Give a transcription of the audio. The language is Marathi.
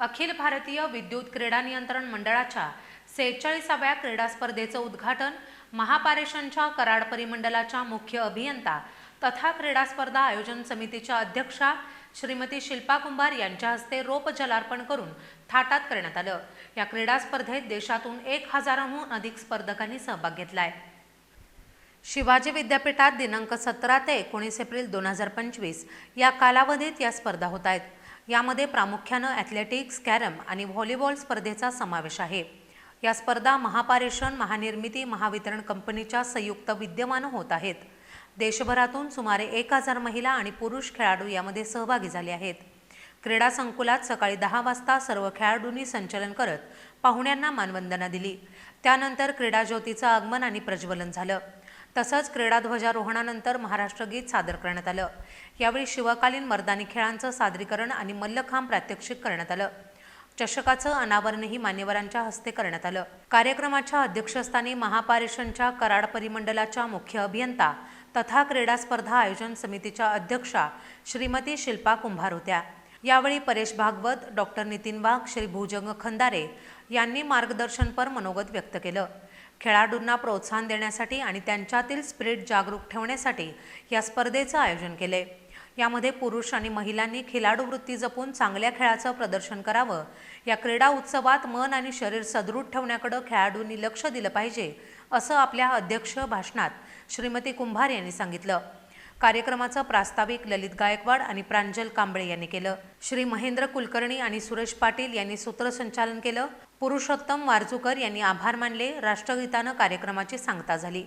अखिल भारतीय विद्युत क्रीडा नियंत्रण मंडळाच्या सेहेचाळीसाव्या क्रीडा स्पर्धेचं उद्घाटन महापारेषणच्या कराड परिमंडलाच्या मुख्य अभियंता तथा क्रीडा स्पर्धा आयोजन समितीच्या अध्यक्षा श्रीमती शिल्पा कुंभार यांच्या हस्ते रोप जलार्पण करून थाटात करण्यात आलं. या क्रीडा स्पर्धेत देशातून एक हजाराहून अधिक स्पर्धकांनी सहभाग घेतलाय. शिवाजी विद्यापीठात दिनांक सतरा ते एकोणीस एप्रिल दोन हजार पंचवीस या कालावधीत या स्पर्धा होत आहेत. यामध्ये प्रामुख्यानं ॲथलेटिक्स कॅरम आणि व्हॉलीबॉल स्पर्धेचा समावेश आहे. या स्पर्धा महापारेषण महानिर्मिती महावितरण कंपनीच्या संयुक्त विद्यमानं होत आहेत. देशभरातून सुमारे एक हजार महिला आणि पुरुष खेळाडू यामध्ये सहभागी झाले आहेत. क्रीडा संकुलात सकाळी दहा वाजता सर्व खेळाडूंनी संचलन करत पाहुण्यांना मानवंदना दिली. त्यानंतर क्रीडा ज्योतीचं आगमन आणि प्रज्वलन झालं. तसंच क्रीडा ध्वजारोहणानंतर महाराष्ट्र गीत सादर करण्यात आलं. यावेळी शिवकालीन मर्दानी खेळांचं सादरीकरण आणि मल्लखांब प्रात्यक्षिक करण्यात आलं. चषकाचं अनावरणही मान्यवरांच्या हस्ते करण्यात आलं. कार्यक्रमाच्या अध्यक्षस्थानी महापारेषणच्या कराड परिमंडलाच्या मुख्य अभियंता तथा क्रीडा स्पर्धा आयोजन समितीच्या अध्यक्षा श्रीमती शिल्पा कुंभार होत्या. यावेळी परेश भागवत डॉक्टर नितीन वाघ श्री भुजंग खंदारे यांनी मार्गदर्शनपर मनोगत व्यक्त केलं. खेळाडूंना प्रोत्साहन देण्यासाठी आणि त्यांच्यातील स्पिरिट जागरूक ठेवण्यासाठी या स्पर्धेचं आयोजन केले. यामध्ये पुरुष आणि महिलांनी खिलाडू वृत्ती जपून चांगल्या खेळाचं प्रदर्शन करावं. या क्रीडा उत्सवात मन आणि शरीर सदृढ ठेवण्याकडे खेळाडूंनी लक्ष दिलं पाहिजे असं आपल्या अध्यक्ष भाषणात श्रीमती कुंभार यांनी सांगितलं. कार्यक्रमाचं प्रास्ताविक ललित गायकवाड आणि प्रांजल कांबळे यांनी केलं. श्री महेंद्र कुलकर्णी आणि सुरेश पाटील यांनी सूत्रसंचालन केलं. पुरुषोत्तम वारजूकर यांनी आभार मानले. राष्ट्रगीतानं कार्यक्रमाची सांगता झाली.